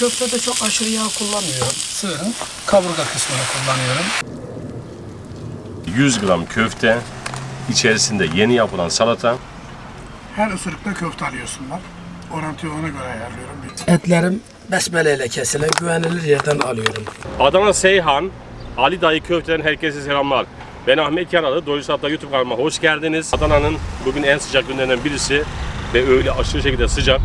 köftede çok aşırı yağ kullanmıyorum. Sığırın kaburga kısmını kullanıyorum. 100 gram köfte, içerisinde yeni yapılan salata, Her ısırıkta köfte alıyorsunlar. Orantıyı ona göre ayarlıyorum. Etlerim besmeleyle kesilen güvenilir yerden alıyorum. Adana Seyhan, Ali Dayı Köfte'den herkese selamlar. Ben Ahmet Yaralı, Doyuz Hatta YouTube kanalıma hoş geldiniz. Adana'nın bugün en sıcak günlerinden birisi ve öyle aşırı şekilde sıcak.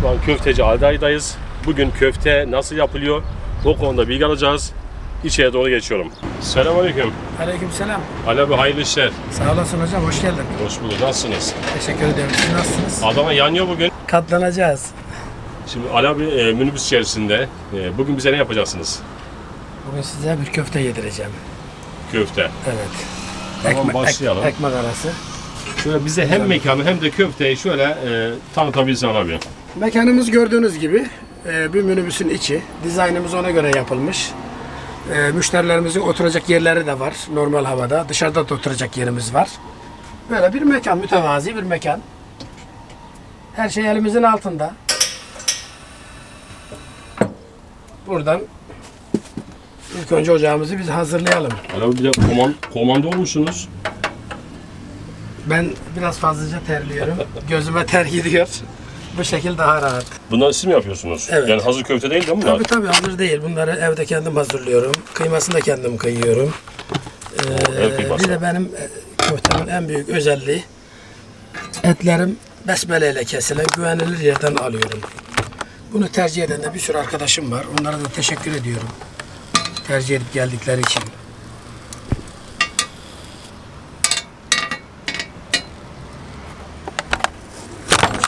Şu an köfteci Ali Dayı'dayız. Bugün köfte nasıl yapılıyor? O konuda bilgi alacağız. İçeri doğru geçiyorum. Selamünaleyküm. Aleykümselam. Ali abi hayırlı işler. Sağ olasın hocam, hoş geldin. Hoş bulduk. Nasılsınız? Teşekkür ederim. Siz nasılsınız? Adana yanıyor bugün. Katlanacağız. Şimdi Ali abi e, minibüs içerisinde. E, bugün bize ne yapacaksınız? Bugün size bir köfte yedireceğim. Köfte. Evet. Tamam, başlayalım. ekmek arası. Şöyle bize hem mekanı hem de köfteyi şöyle e, tanıtabilsen abi. Mekanımız gördüğünüz gibi e, bir minibüsün içi. Dizaynımız ona göre yapılmış. E, müşterilerimizin oturacak yerleri de var normal havada. Dışarıda da oturacak yerimiz var. Böyle bir mekan, mütevazi bir mekan. Her şey elimizin altında. Buradan ilk önce ocağımızı biz hazırlayalım. Abi bir de koman, komando olmuşsunuz. Ben biraz fazlaca terliyorum. Gözüme ter gidiyor. Bu şekil daha rahat. Bunları siz mi yapıyorsunuz? Evet. Yani hazır köfte değil değil mi bunlar? Tabii tabii hazır değil. Bunları evde kendim hazırlıyorum. Kıymasını da kendim kıyıyorum. ev Ee, kıyması. bir de benim e, köftemin en büyük özelliği etlerim besmeleyle kesilen güvenilir yerden alıyorum. Bunu tercih eden de bir sürü arkadaşım var. Onlara da teşekkür ediyorum. Tercih edip geldikleri için.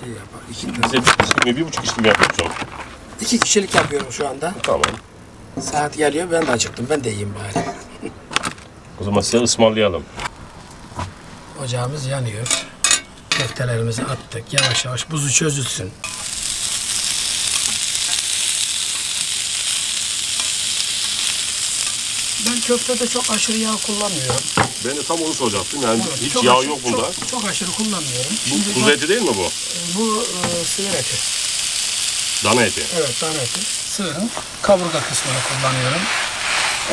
Şey yapar, iki, Bize bir kişilik mi, bir buçuk kişilik mi yapıyorsun? iki kişilik yapıyorum şu anda. Tamam. Saat geliyor ben de acıktım. Ben de yiyeyim bari. O zaman size ısmarlayalım. Ocağımız yanıyor. Köftelerimizi attık. Yavaş yavaş buzu çözülsün. Ben köftede çok aşırı yağ kullanmıyorum. Ben de tam onu soracaktım. Yani hiç Çok yağ aşırı- yok bunda. Çok, çok aşırı kullanmıyorum. Bu kuzu eti değil mi bu? bu e, sığır eti. Dana eti. Evet, tane eti. Sığırın kaburga kısmını kullanıyorum.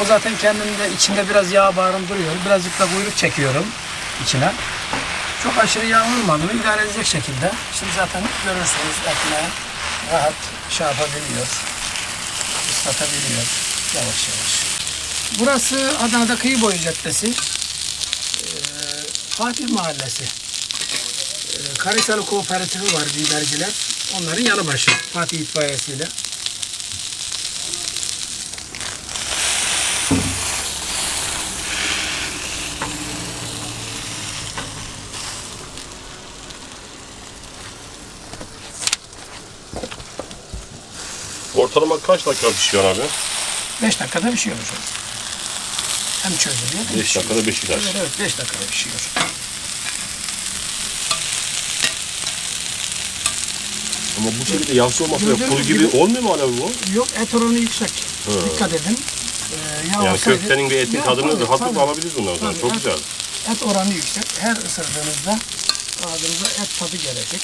O zaten kendinde içinde biraz yağ barındırıyor. Birazcık da kuyruk çekiyorum içine. Çok aşırı yağ olmadığını idare edecek şekilde. Şimdi zaten görürsünüz ekmeği rahat şey yapabiliyor. ıslatabiliyor. Yavaş yavaş. Burası Adana'da Kıyı Boyu Caddesi. Ee, Fatih Mahallesi. Ee, Karasalı Kooperatifi var biberciler. Onların yanı başı. Fatih itfaiyesiyle. Ortalama kaç dakika pişiyor abi? 5 dakikada pişiyor hocam. Hem çözülüyor hem 5 pişiyor. dakikada Beşiktaş. Evet, evet 5 dakikada pişiyor. Ama bu şekilde yağsı olmasa da Gördüğünüz kuru gibi gibi- olmuyor mu abi bu? Yok et oranı yüksek. Dikkat edin. Ee, yağ Yani olsaydı- köftenin ve etin Ya, tadını tabii, tabii. alabiliriz bundan sonra. Tabii, Çok et- güzel. Et oranı yüksek. Her ısırdığınızda ağzınıza et tadı gelecek.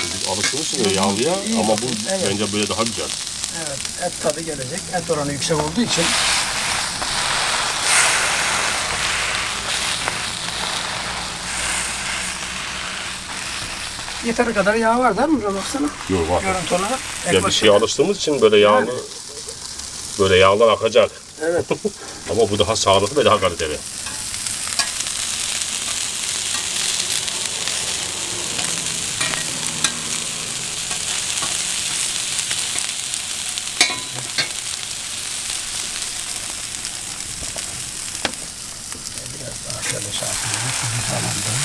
Biz alışkınız şimdi yağlıya İyi ama bu bakın, evet. bence böyle daha güzel. Evet, et tadı gelecek. Et oranı yüksek olduğu için Yeteri kadar yağ var değil mi? Burada baksana. Yok var. Görüntü olarak. Ya bir şeye alıştığımız için böyle yağlı böyle yağlar akacak. Evet. Ama bu daha sağlıklı ve daha kaliteli. Biraz daha şöyle şey yapayım. Şu zamandan.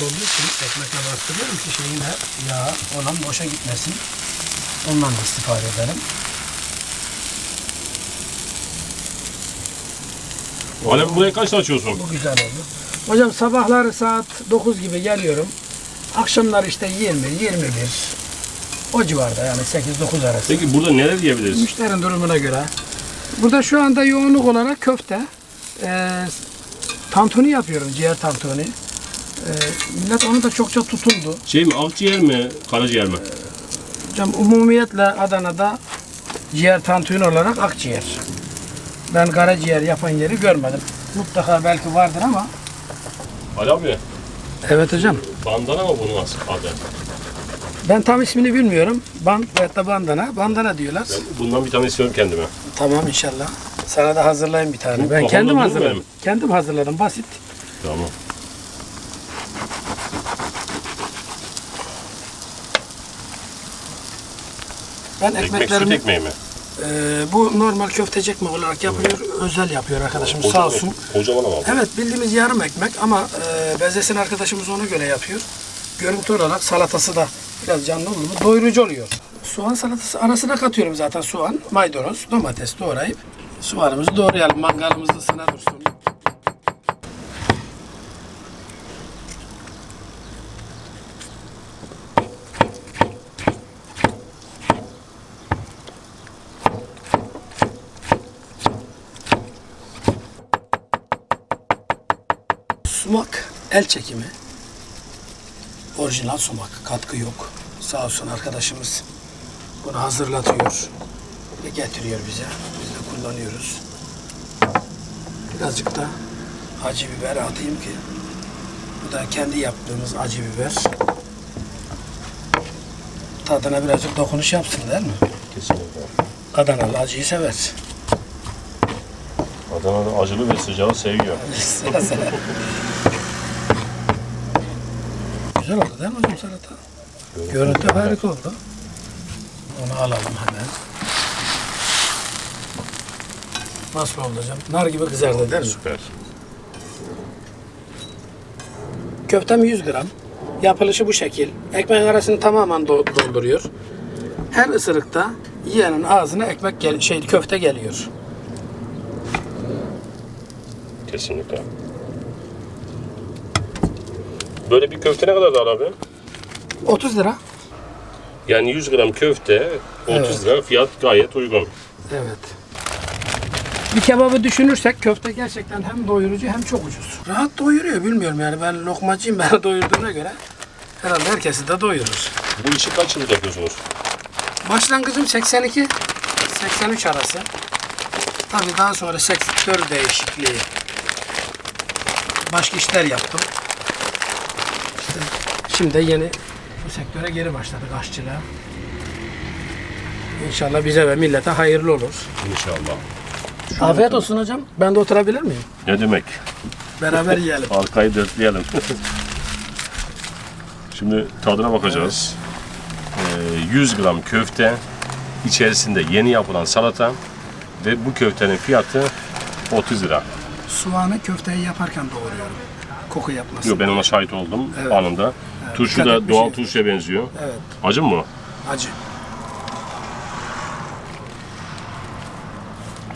Yağ olduğu için ekmekle bastırıyorum ki şeyin de yağ olan boşa gitmesin. Ondan da istifade edelim. Ali buraya kaç açıyorsun? Bu güzel oldu. Hocam sabahları saat 9 gibi geliyorum. Akşamlar işte 20, 21. O civarda yani 8-9 arası. Peki burada neler yiyebiliriz? Müşterinin durumuna göre. Burada şu anda yoğunluk olarak köfte. Ee, tantuni yapıyorum, ciğer tantuni. Ee, millet onu da çokça tutundu. Şey mi akciğer mi karaciğer mi? Hocam umumiyetle Adana'da ciğer tantuni olarak akciğer. Ben karaciğer yapan yeri görmedim. Mutlaka belki vardır ama. Ali abi Evet hocam. bandana mı bunun as- adı? Ben tam ismini bilmiyorum. Band veyahut da bandana. Bandana diyorlar. Ben bundan bir tane istiyorum kendime. Tamam inşallah. Sana da hazırlayayım bir tane. Ben kafamda kendim hazırladım. benim. Kendim hazırladım. Basit. Tamam. Ben Ekmek süt ekmeklerimi ekmeği mi? e, bu normal köfteci ekmek olarak yapılıyor. Özel yapıyor arkadaşımız sağ olsun. Kocaman ama. Evet bildiğimiz yarım ekmek ama e, Bezesin arkadaşımız ona göre yapıyor. Görüntü olarak salatası da biraz canlı olur mu? Doyurucu oluyor. Soğan salatası arasına katıyorum zaten soğan, maydanoz, domates doğrayıp soğanımızı doğrayalım. Mangalımızda ısına dursun. Sumak el çekimi. Orijinal sumak. Katkı yok. Sağ olsun arkadaşımız bunu hazırlatıyor ve getiriyor bize. Biz de kullanıyoruz. Birazcık da acı biber atayım ki bu da kendi yaptığımız acı biber. Tadına birazcık dokunuş yapsın değil mi? Kesinlikle. Adanalı acıyı sever. Adana'da acılı ve sıcağı seviyor. Güzel oldu değil mi hocam salata? Görüntü harika oldu. Onu alalım hemen. Nasıl oldu hocam? Nar gibi kızardı değil mi? Süper. Köftem 100 gram. Yapılışı bu şekil. Ekmeğin arasını tamamen do- dolduruyor. Her ısırıkta yiyenin ağzına ekmek gel şey köfte geliyor. Kesinlikle. Böyle bir köfte ne kadar da abi? 30 lira. Yani 100 gram köfte 30 Evet. lira fiyat gayet uygun. Evet. Bir kebabı düşünürsek köfte gerçekten hem doyurucu hem çok ucuz. Rahat doyuruyor bilmiyorum yani ben lokmacıyım beni doyurduğuna göre herhalde herkesi de doyurur. Bu işi kaç yıldır yapıyorsunuz? Başlangıcım 82 83 arası. Tabii daha sonra sektör değişikliği. Başka işler yaptım. Şimdi de yeni bu sektöre geri başladık aşçılığa. İnşallah bize ve millete hayırlı olur. İnşallah. Afiyet olsun hocam. Ben de oturabilir miyim? Ne demek? Beraber yiyelim. Arkayı dörtleyelim. Şimdi tadına bakacağız. Ee, 100 gram köfte, içerisinde yeni yapılan salata ve bu köftenin fiyatı 30 lira. Soğanı köfteyi yaparken doğruyorum. Koku yapmasın. Yok ben ona şahit oldum Evet. anında. Turşu dikkat da etmişim. doğal turşuya benziyor. Evet. Acı mı? Acı.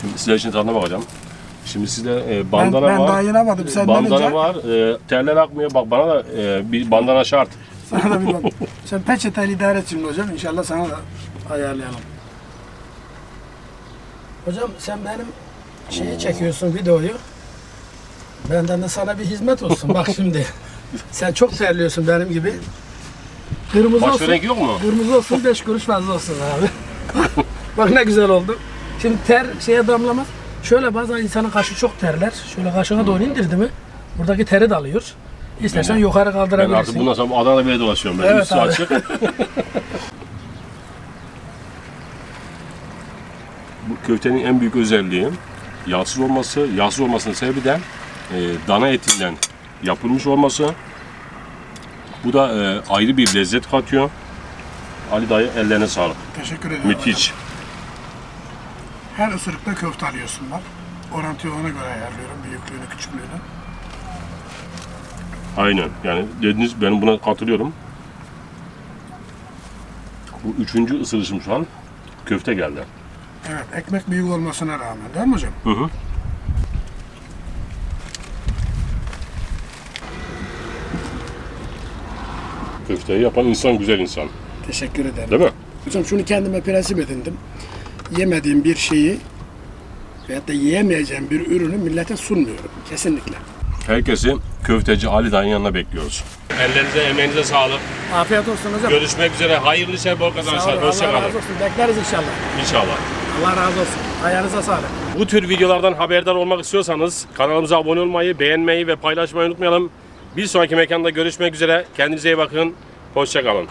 Şimdi sizler için tadına bakacağım. Şimdi sizde e, bandana ben var. daha yenemedim. Sen bandana benince- var. E, terler akmıyor. Bak bana da e, bir bandana şart. Sana da bir bak. Sen peçeteli idare et şimdi hocam. İnşallah sana da ayarlayalım. Hocam sen benim şeyi çekiyorsun videoyu. Benden de sana bir hizmet olsun. Bak şimdi. Sen çok terliyorsun benim gibi. Kırmızı Başka olsun. renk yok mu? Kırmızı olsun 5 kuruş fazla olsun abi. Bak ne güzel oldu. Şimdi ter şeye damlamaz. Şöyle bazen insanın kaşı çok terler. Şöyle kaşına doğru indirdi mi buradaki teri de alıyor. İstersen yukarı Ben kaldırabilirsin. artık bundan sonra Adana'da bile dolaşıyorum. Ben Evet üstü abi. açık. Bu köftenin en büyük özelliği yağsız olması. Yağsız olmasının sebebi de e, dana etinden yapılmış olması. Bu da e, ayrı bir lezzet katıyor. Ali dayı ellerine sağlık. Teşekkür ederim. Müthiş. Her ısırıkta köfte alıyorsun bak. Orantıyı ona göre ayarlıyorum. Büyüklüğünü, küçüklüğünü. Aynen. Yani dediniz ben buna katılıyorum. Bu üçüncü ısırışım şu an. Köfte geldi. Evet, ekmek büyük olmasına rağmen değil mi hocam? Hı hı. Köfteyi yapan insan güzel insan. Teşekkür ederim. Değil mi? Hocam şunu kendime prensip edindim. Yemediğim bir şeyi veyahut da yiyemeyeceğim bir ürünü millete sunmuyorum. Kesinlikle. Herkesi köfteci Ali dayının yanına bekliyoruz. Ellerinize, emeğinize sağlık. Afiyet olsun hocam. Görüşmek üzere. Hayırlı işler, bol Sağ kazançlar. olun, Hoşça Allah kalın. razı olsun. Bekleriz inşallah. İnşallah. Allah razı olsun. Ayağınıza sağlık. Bu tür videolardan haberdar olmak istiyorsanız kanalımıza abone olmayı, beğenmeyi ve paylaşmayı unutmayalım. Bir sonraki mekanda görüşmek üzere. Kendinize iyi bakın. Hoşça kalın.